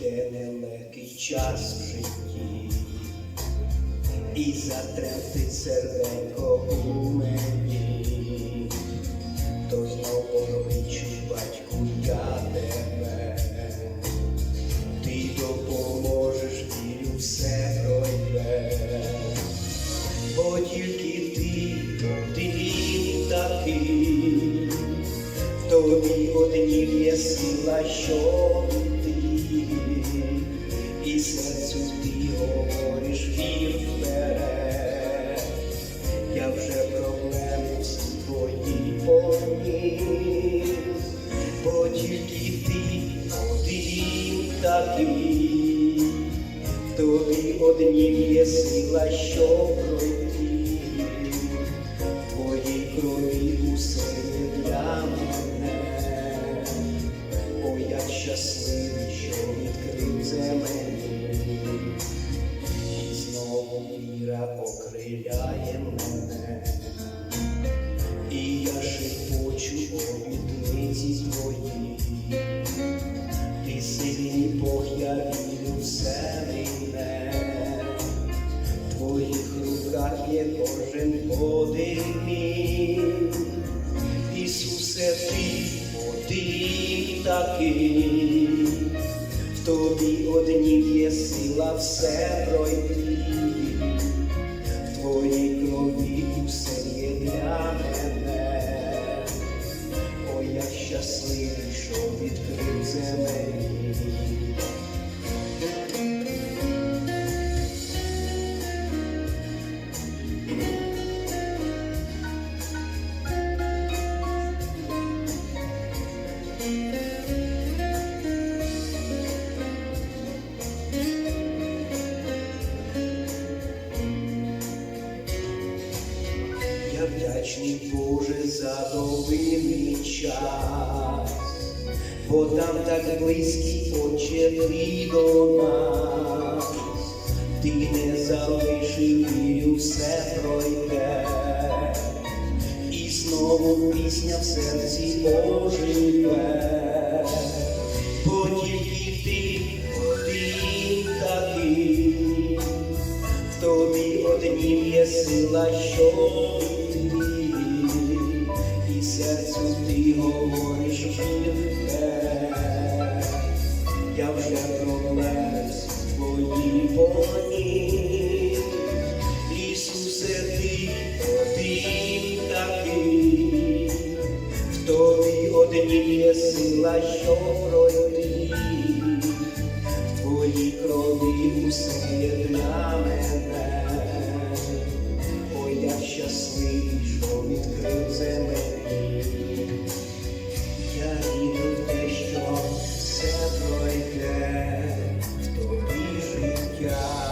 Йде нелегкий час в житті, і затремтить серденько у мені, то знов покличу батьку я тебе, однім є сила, що ти, і серцю ти говориш вір вперед. Я вже проблеми всі твої поніс, бо тільки ти один такий, тобі однім є сила, що пройти, в твоїй крові усе шепочу обітниці твої, ти сильний Бог, я вірю, все мене, в твоїх руках є кожен мій. Ісусе, ти один такий, в тобі однім є сила все пройти, щасливий, що відкрив землі. Вдячний Боже за довгий час, бо там так близький Отче до нас, ти не залишив вірю, все пройде, і знову пісня в серці оживе, бо тільки ти такий, тобі однім є сила, що серцю ти говориш вірте, я вже проблеми твої поніс. Ісусе, ти один такий, в тобі однім є сила, що пройти, в твоїй крові усе є для Yeah.